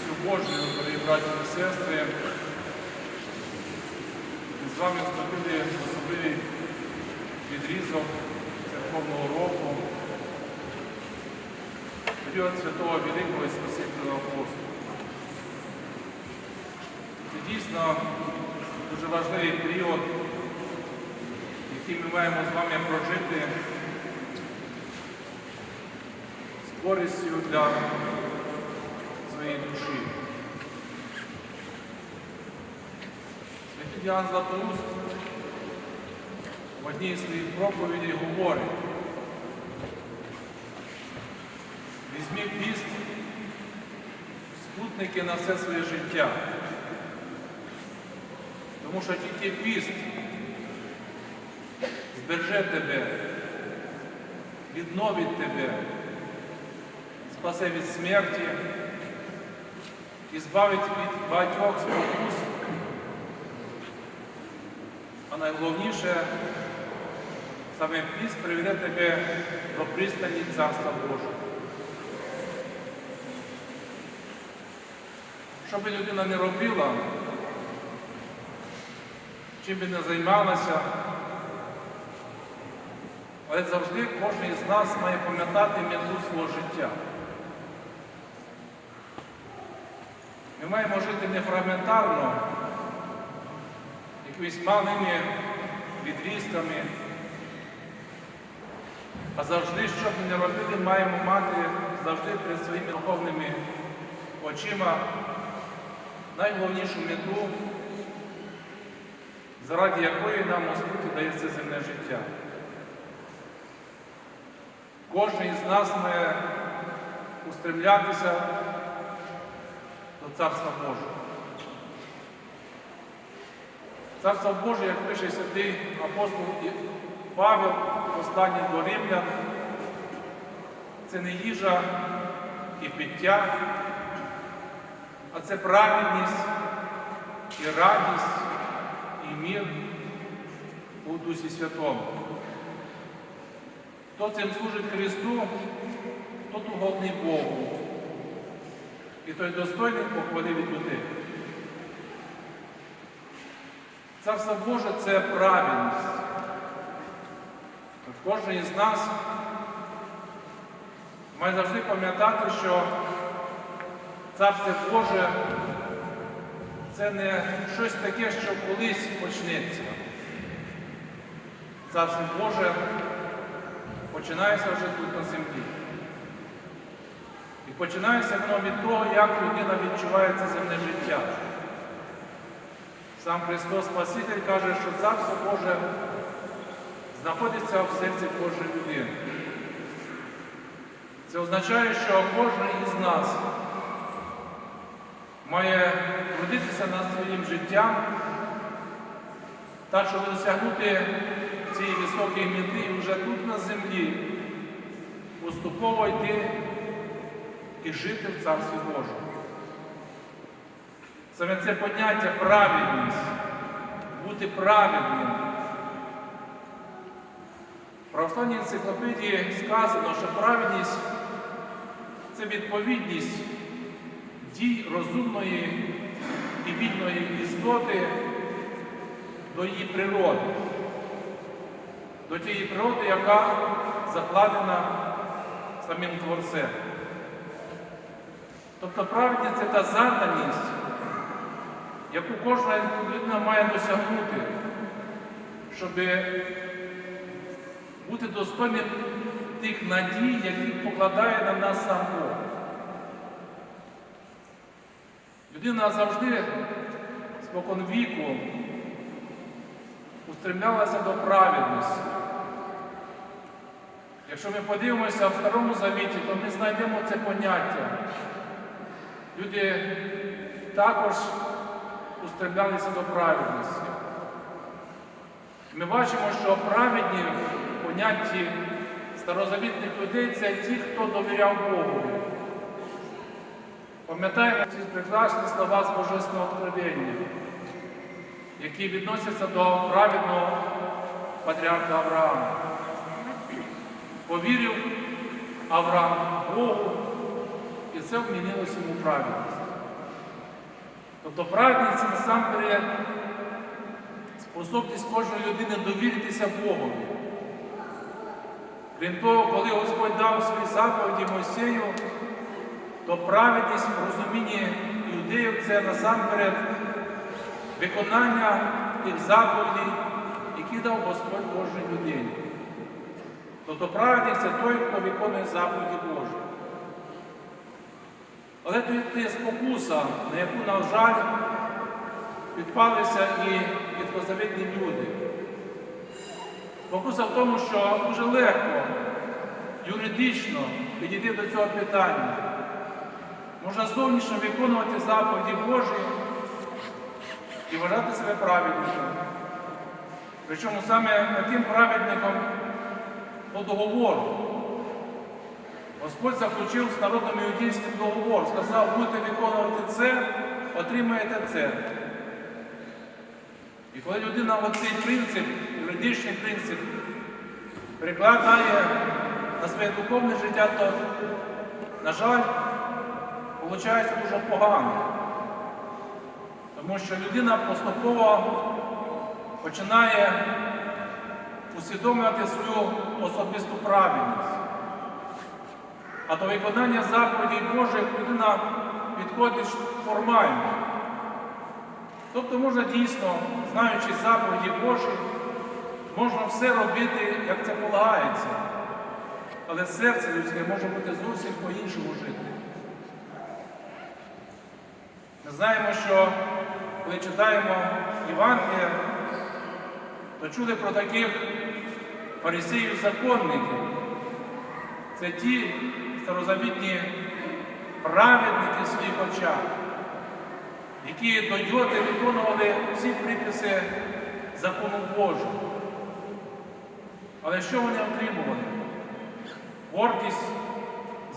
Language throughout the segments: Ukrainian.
милістю Божою, дорогі браті і сестри, ми з вами вступили в особливий відрізок церковного року, період святого Великого і Спасителя апостола. Це дійсно дуже важливий період, який ми маємо з вами прожити з користю для своєї душі. Святий Діан Златоуст в одній з своїх проповідей говорить, візьміть піст, спутники на все своє життя. Тому що тільки піст збереже тебе, відновить тебе, спасе від смерті і збавить від багатьох спокус. А найголовніше, саме піст приведе тебе до пристані Царства Божого. Що би людина не робила, чим би не займалася, але завжди кожен із нас має пам'ятати мету свого життя. Ми маємо жити не фрагментарно, якимись малими відрізками, а завжди, що б ми не робили, маємо мати завжди перед своїми духовними очима найголовнішу мету, заради якої нам Господь дає це земне життя. Кожен із нас має устремлятися до Царства Божого. Царство Боже, як пише святий апостол Павел, посланні до Римлян, це не їжа і пиття, а це праведність і радість, і мір у Дусі Святому. Хто цим служить Христу, тот угодний Богу. І той достойний похвали від людей. Царство Боже це правильність. Кожен із нас має завжди пам'ятати, що Царство Боже це не щось таке, що колись почнеться. Царство Боже починається вже тут на землі. Починається воно від того, як людина відчуває це земне життя. Сам Христос Спаситель каже, що Царство Боже знаходиться в серці кожної людини. Це означає, що кожен із нас має трудитися над своїм життям, так, щоб досягнути цієї високої мети вже тут на землі поступово йти і жити в Царстві Божому. Саме це поняття праведність, бути праведним. В православній енциклопедії сказано, що праведність це відповідність дій розумної і вільної істоти до її природи, до тієї природи, яка закладена самим Творцем. Тобто праведність це та заданість, яку кожна людина має досягнути, щоб бути достойним тих надій, які покладає на нас сам Бог. Людина завжди спокон віку устремлялася до праведності. Якщо ми подивимося в Старому Завіті, то ми знайдемо це поняття. Люди також устремлялися до праведності. Ми бачимо, що праведні в понятті старозавітних людей це ті, хто довіряв Богу. Пам'ятаємо ці прекрасні слова з Божественного откровення, які відносяться до праведного патріарха Авраама. Повірив Авраам Богу, і це вмінилося йому праведність. Тобто праведність насамперед способність кожної людини довіритися Богові. Крім того, коли Господь дав свої заповіді Мойсею, то праведність в розумінні юдеїв це насамперед виконання тих заповідей, які дав Господь Божій людині. Тобто праведність це той, хто виконує заповіді Божі. Але тут є спокуса, на яку, на жаль, підпалися і відкозавітні люди. Спокуса в тому, що дуже легко юридично підійти до цього питання. Можна зовнішньо виконувати заповіді Божі і вважати себе праведником. Причому саме таким праведником по договору. Господь заключив з народом іудейським договор, сказав, будете виконувати це, отримаєте це. І коли людина оцей принцип, юридичний принцип, перекладає на своє духовне життя, то, на жаль, виходить дуже погано. Тому що людина поступово починає усвідомлювати свою особисту правильність. А до виконання заповідей Божих людина підходить формально. Тобто можна дійсно, знаючи заповіді Божі, можна все робити, як це полагається. Але серце людське може бути зовсім по-іншому жити. Ми знаємо, що коли читаємо Євангелія, то чули про таких фарисеїв-законників. Це ті старозавітні праведники своїх очах, які до йоти виконували всі приписи закону Божого. Але що вони отримували? Гордість,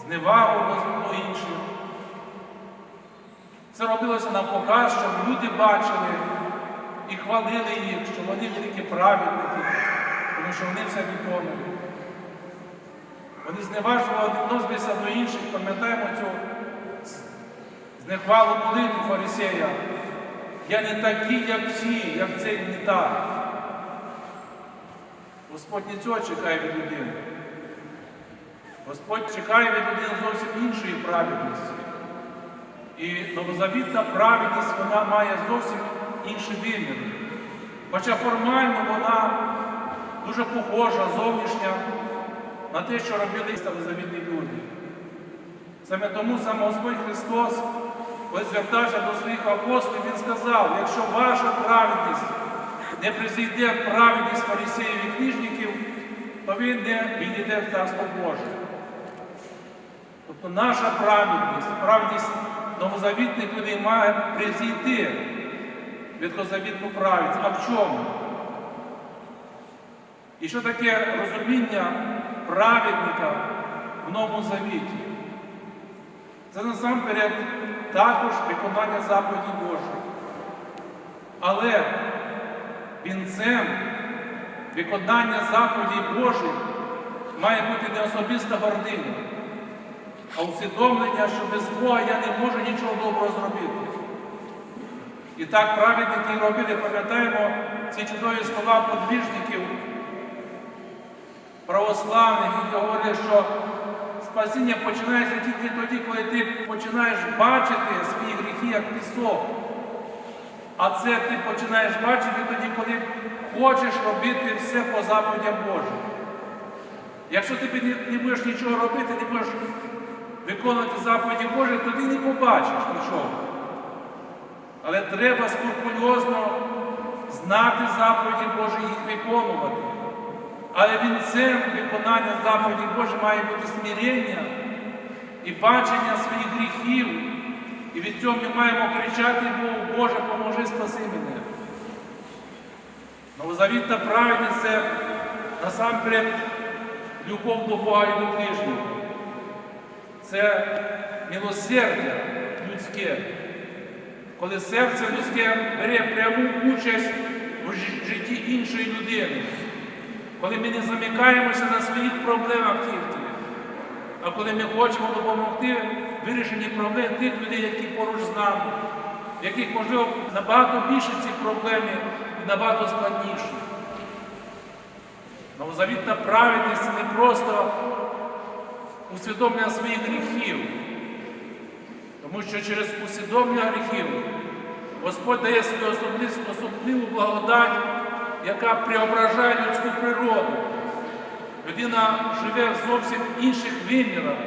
зневагу до інших. Це робилося на показ, щоб люди бачили і хвалили їх, що вони великі праведники, тому що вони все виконують. Вони зневажливо відносилися до інших, пам'ятаємо цю знехвалу молитву фарисея. Я не такий, як всі, як цей не так. Господь не цього чекає від людини. Господь чекає від людини зовсім іншої праведності. І новозавітна праведність вона має зовсім інший вимір. Хоча формально вона дуже похожа, зовнішня на те, що робили старозавітні люди. Саме тому сам Господь Христос, коли звертався до своїх апостолів, Він сказав, якщо ваша праведність не призійде праведність фарисеїв і книжників, то ви не відійде в Царство Боже. Тобто наша праведність, праведність новозавітних людей має призійти відхозавітну праведність. А в чому? І що таке розуміння праведника в Новому Завіті? Це насамперед також виконання заповіді Божої. Але вінцем виконання заповідей Божих має бути не особиста гординя, а усвідомлення, що без Бога я не можу нічого доброго зробити. І так праведники робили, пам'ятаємо ці чудові слова подвіжників православних, які говорять, що спасіння починається тільки тоді, коли ти починаєш бачити свої гріхи як пісок. А це ти починаєш бачити тоді, коли хочеш робити все по заповідям Божим. Якщо ти не будеш нічого робити, не будеш виконувати заповіді Божі, то ти не побачиш нічого. Але треба скрупульозно знати заповіді Божі і їх виконувати. Але вінцем виконання заповіді Божих має бути смирення і бачення своїх гріхів. І від цього ми маємо кричати Богу, Боже, поможи спаси мене. Новозавітна праведність це насамперед любов до Бога і до ближнього. Це милосердя людське, коли серце людське бере пряму участь у житті іншої людини, коли ми не замикаємося на своїх проблемах тільки, а коли ми хочемо допомогти вирішенні проблем тих людей, які поруч з нами. яких, можливо, набагато більше ці проблеми і набагато складніші. Новозавітна праведність не просто усвідомлення своїх гріхів, тому що через усвідомлення гріхів Господь дає свою особливу благодать, яка преображає людську природу. Людина живе в зовсім інших вимірах.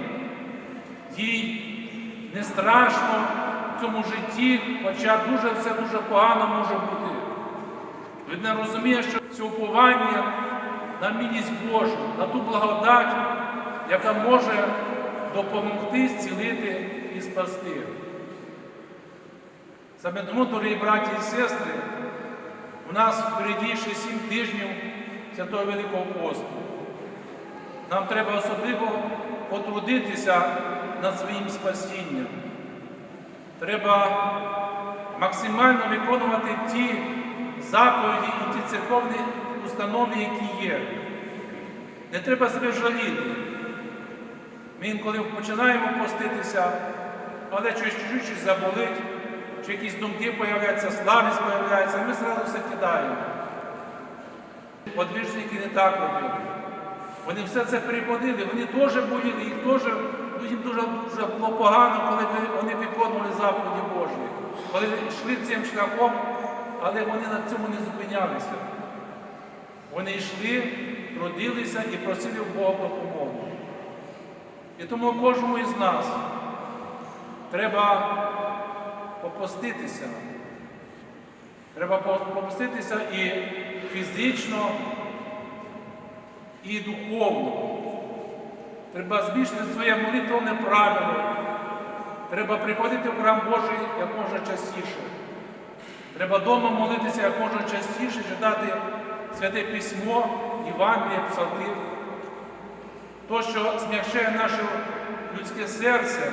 Їй не страшно в цьому житті, хоча дуже все дуже погано може бути. Людина розуміє, що це уповання на милість Божу, на ту благодать, яка може допомогти зцілити і спасти. Саме тому, дорогі браті і сестри, у нас впереді ще сім тижнів Святого Великого посту. Нам треба особливо потрудитися над своїм спасінням. Треба максимально виконувати ті заповіді і ті церковні установи, які є. Не треба себе жаліти. Ми інколи починаємо поститися, але щось чуть-чуть заболить, чи якісь думки появляються, слабість появляється, ми зразу все кидаємо. Подвижники не так робили. Вони все це переходили, вони теж боліли, їх теж, ну, їм дуже, дуже було погано, коли вони виконували заповіді Божі, коли йшли цим шляхом, але вони на цьому не зупинялися. Вони йшли, родилися і просили в Бога допомогу. І тому кожному із нас треба попуститися. Треба попуститися і фізично, і духовно. Треба збільшити своє молитовне правило. Треба приходити в храм Божий як можна частіше. Треба вдома молитися як можна частіше, читати святе письмо, Євангеліє, псалтир. То, що змягчає наше людське серце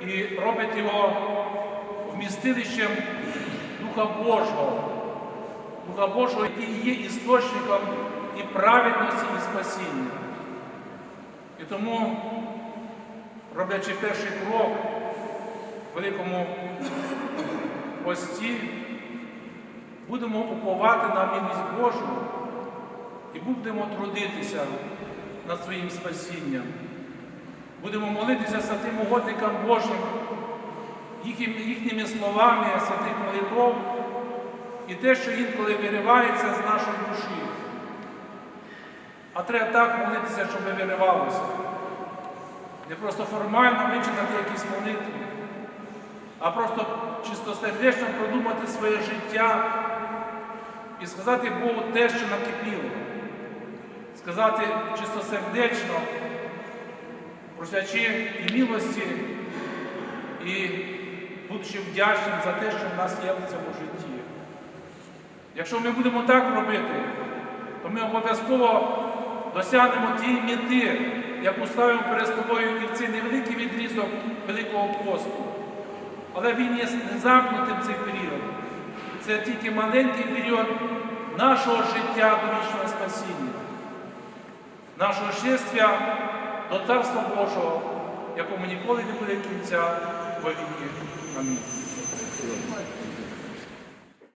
і робить його вмістилищем Духа Божого, Духа Божого, який є істочником і праведності, і спасіння. І тому, роблячи перший крок в великому пості, будемо уповати на милість Божу і будемо трудитися над своїм спасінням. Будемо молитися святим угодникам Божим, їхніми, словами святих молитов і те, що інколи виривається з нашої душі. А треба так молитися, щоб виривалося. Не просто формально вичитати якісь молитви, а просто чистосердечно продумати своє життя і сказати Богу те, що накипіло. Сказати чистосердечно, просячи і милості, і будучи вдячним за те, що в нас є в цьому житті. Якщо ми будемо так робити, то ми обов'язково досягнемо тієї мети, яку ставимо перед собою і в цей невеликий відрізок Великого посту. Але він є незамкнутим цей період. Це тільки маленький період нашого життя до вічного спасіння, нашого шествия до Царства Божого, якому ніколи не буде кінця во віки. Амінь.